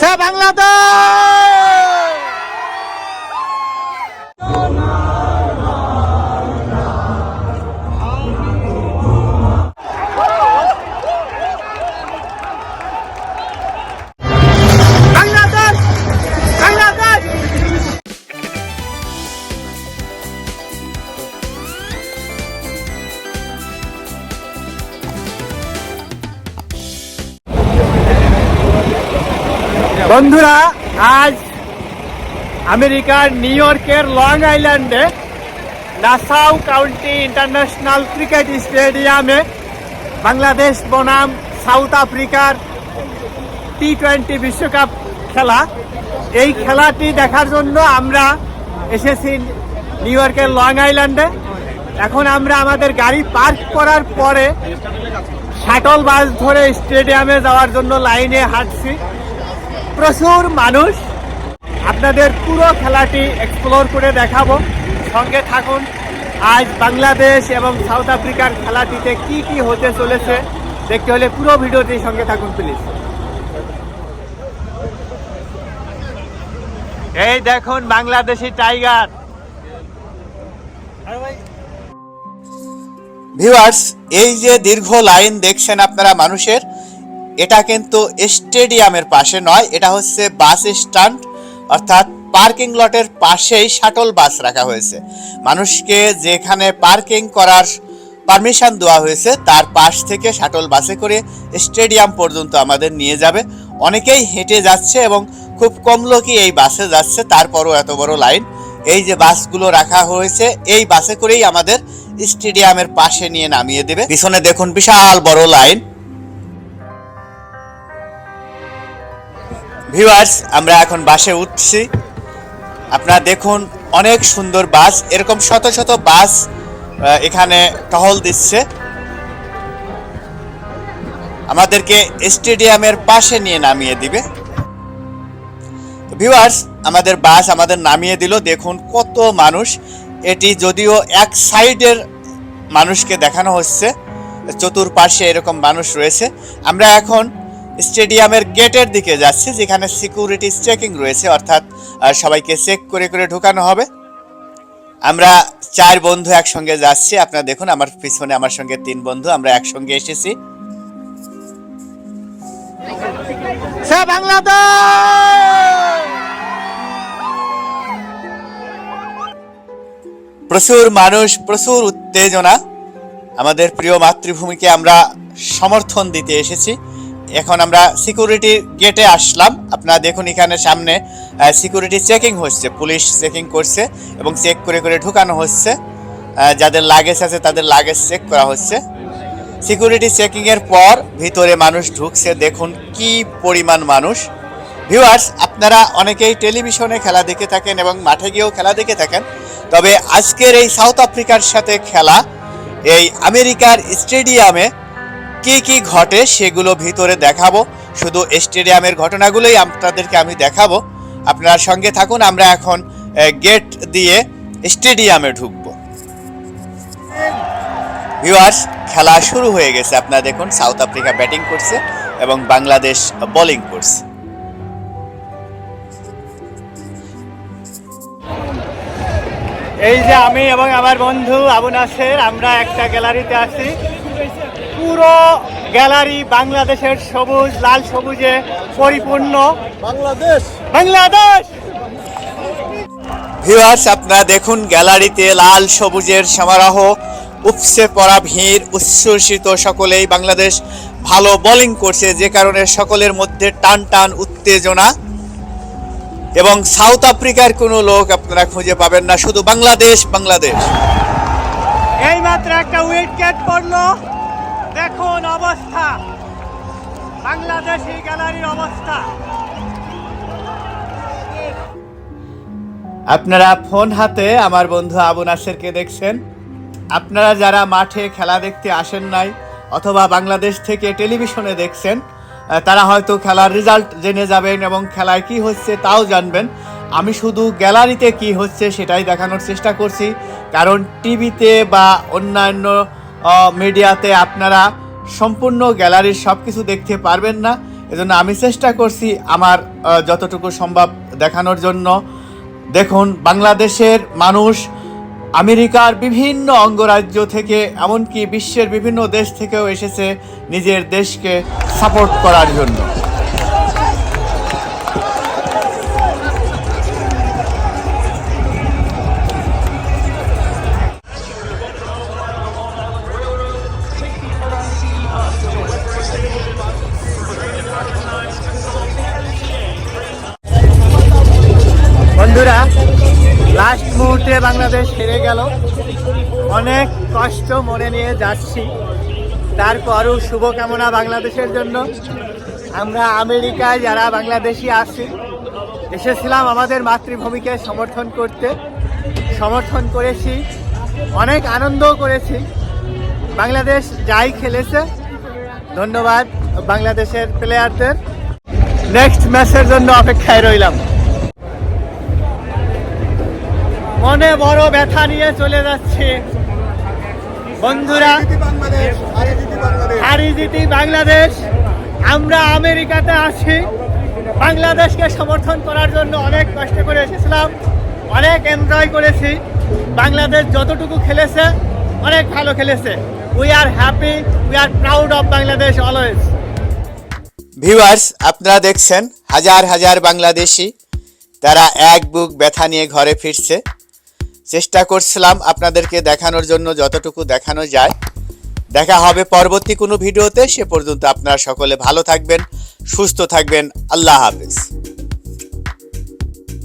সে বাংলাদেশ বন্ধুরা, আজ আমেরিকার নিউ ইয়র্কের লং আইল্যান্ডে নাসাউ কাউন্টি ইন্টারন্যাশনাল ক্রিকেট স্টেডিয়ামে বাংলাদেশ বনাম সাউথ আফ্রিকার টি টোয়েন্টি বিশ্বকাপ খেলা। এই খেলাটি দেখার জন্য আমরা এসেছি নিউ ইয়র্কের লং আইল্যান্ডে। এখন আমরা আমাদের গাড়ি পার্ক করার পরে শাটল বাস ধরে স্টেডিয়ামে যাওয়ার জন্য লাইনে হাঁটছি। প্রচুর মানুষ। আপনাদের পুরো খেলাটি এক্সপ্লোর করে দেখাবো। সঙ্গে থাকুন, আজ বাংলাদেশ এবং সাউথ আফ্রিকার খেলাটিতে কি কি হতে চলেছে দেখতে হলে পুরো ভিডিওটি সঙ্গে থাকুন প্লিজ এই দেখুন বাংলাদেশি টাইগার। ভিউয়ার্স এই যে দীর্ঘ লাইন দেখছেন আপনারা মানুষের এটা কিন্তু স্টেডিয়ামের পাশে নয়, এটা হচ্ছে বাস স্ট্যান্ড, অর্থাৎ পার্কিং লটের পাশেই শাটল বাস রাখা হয়েছে। মানুষকে যেখানে পার্কিং করার পারমিশন দেওয়া হয়েছে, তার পাশ থেকে শাটল বাসে করে স্টেডিয়াম পর্যন্ত আমাদের নিয়ে যাবে। অনেকেই হেঁটে যাচ্ছে এবং খুব কম লোকই এই বাসে যাচ্ছে, তারপরও এত বড় লাইন। এই যে বাসগুলো রাখা হয়েছে, এই বাসে করেই আমাদের স্টেডিয়ামের পাশে নিয়ে নামিয়ে দেবে। পিছনে দেখুন বিশাল বড় লাইন। ভিউয়ার্স আমরা এখন বাসে উঠছি। আপনারা দেখুন, অনেক সুন্দর বাস। এরকম শত শত বাস এখানে টহল দিচ্ছে। আমাদেরকে স্টেডিয়ামের পাশে নিয়ে নামিয়ে দিবে। ভিউয়ার্স আমাদের বাস আমাদের নামিয়ে দিল। দেখুন কত মানুষ। এটি যদিও এক সাইডের মানুষকে দেখানো হচ্ছে। চতুর্পাশে এরকম মানুষ রয়েছে। আমরা এখন স্টেডিয়ামের গেটের দিকে যাচ্ছি যেখানে সিকিউরিটি চেকিং রয়েছে অর্থাৎ সবাইকে চেক করে করে ঢোকানো হবে। আমরা চার বন্ধু একসঙ্গে যাচ্ছি আপনারা দেখুন আমার পিছনে আমার সঙ্গে তিন বন্ধু আমরা একসঙ্গে এসেছি। প্রচুর মানুষ প্রচুর উত্তেজনা। আমাদের প্রিয় মাতৃভূমিকে আমরা সমর্থন দিতে এসেছি। এখন আমরা সিকিউরিটি গেটে আসলাম। আপনারা দেখুন এখানে সামনে সিকিউরিটি চেকিং হচ্ছে, পুলিশ চেকিং করছে এবং চেক করে করে ঢুকানো হচ্ছে। যাদের লাগেজ আছে তাদের লাগেজ চেক করা হচ্ছে। সিকিউরিটি চেকিং এর পর ভিতরে মানুষ ঢুকছে। দেখুন কি পরিমাণ মানুষ। ভিউয়ার্স আপনারা অনেকেই টেলিভিশনে খেলা দেখে থাকেন এবং মাঠে গিয়েও খেলা দেখে থাকেন। তবে আজকের এই সাউথ আফ্রিকার সাথে খেলা, এই আমেরিকার স্টেডিয়ামে কি কি ঘটে সেগুলো ভিতরে দেখাবো। শুধু স্টেডিয়ামের ঘটনাগুলোই আপনাদেরকে আমি দেখাবো। আপনারা সঙ্গে থাকুন, আমরা এখন গেট দিয়ে স্টেডিয়ামে ঢুকবো। ভিউয়ার্স, খেলা শুরু হয়ে গেছে। আপনারা দেখুন, সাউথ আফ্রিকা ব্যাটিং করছে এবং বাংলাদেশ বোলিং করছে। এই যে আমি এবং আমার বন্ধু আবু নাসের, আমরা একটা গ্যালারিতে আছি। পুরো গ্যালারি বাংলাদেশের সবুজ লাল সবুজে পরিপূর্ণ। বাংলাদেশ! বাংলাদেশ! ভিউয়ার্স আপনারা দেখুন গ্যালারিতে লাল সবুজের সমারোহ উপসে পড়া ভিড় উচ্ছ্বসিত সকলেই বাংলাদেশ ভালো বোলিং করছে যে কারণে সকলের মধ্যে টান টান উত্তেজনা। এবং সাউথ আফ্রিকার কোনো লোক আপনারা খুঁজে পাবেন না শুধু বাংলাদেশ বাংলাদেশ। এই মাত্র একটা উইকেট পড়ল। দেখুন অবস্থা? বাংলাদেশি গ্যালারির অবস্থা। আপনারা ফোন হাতে আমার বন্ধু আবু নাসেরকে দেখছেন। আপনারা যারা মাঠে খেলা দেখতে আসেন নাই অথবা বাংলাদেশ থেকে টেলিভিশনে দেখছেন তারা হয়তো খেলার রেজাল্ট জেনে যাবেন এবং খেলায় কি হচ্ছে তাও জানবেন। আমি শুধু গ্যালারিতে কি হচ্ছে সেটাই দেখানোর চেষ্টা করছি। কারণ টিভিতে বা অন্যান্য মিডিয়াতে আপনারা সম্পূর্ণ গ্যালারির সব কিছু দেখতে পারবেন না। এজন্য আমি চেষ্টা করছি আমার যতটুকু সম্ভব দেখানোর জন্য। দেখুন, বাংলাদেশের মানুষ আমেরিকার বিভিন্ন অঙ্গরাজ্য থেকে, এমনকি বিশ্বের বিভিন্ন দেশ থেকেও এসেছে নিজের দেশকে সাপোর্ট করার জন্য। বন্ধুরা লাস্ট মুহূর্তে বাংলাদেশ হেরে গেল। অনেক কষ্ট মনে নিয়ে যাচ্ছি। তারপরও শুভকামনা বাংলাদেশের জন্য। আমরা আমেরিকায় যারা বাংলাদেশি আছি, এসেছিলাম আমাদের মাতৃভূমিকে সমর্থন করতে। সমর্থন করেছি, অনেক আনন্দও করেছি। বাংলাদেশ যাই খেলেছে, ধন্যবাদ বাংলাদেশের প্লেয়ারদের নেক্সট ম্যাচের জন্য অপেক্ষায় রইলাম। মনে বড় ব্যথা নিয়ে চলে যাচ্ছে। বন্ধুরা হারি জিতি বাংলাদেশ, আমরা আমেরিকাতে আছি। বাংলাদেশকে সমর্থন করার জন্য অনেক কষ্ট করে এসেছিলাম, অনেক এনজয় করেছি। বাংলাদেশ যতটুকু খেলেছে, অনেক ভালো খেলেছে। We are happy we are proud of Bangladesh always viewers আপনারা দেখছেন হাজার হাজার বাংলাদেশি, তারা এক বুক ব্যথা নিয়ে ঘরে ফিরছে। চেষ্টা করছিলাম আপনাদেরকে দেখানোর জন্য যতটুকু দেখানো যায়। দেখা হবে পরবর্তী কোনো ভিডিওতে, সে পর্যন্ত আপনারা সকলে ভালো থাকবেন, সুস্থ থাকবেন। আল্লাহ হাফেজ।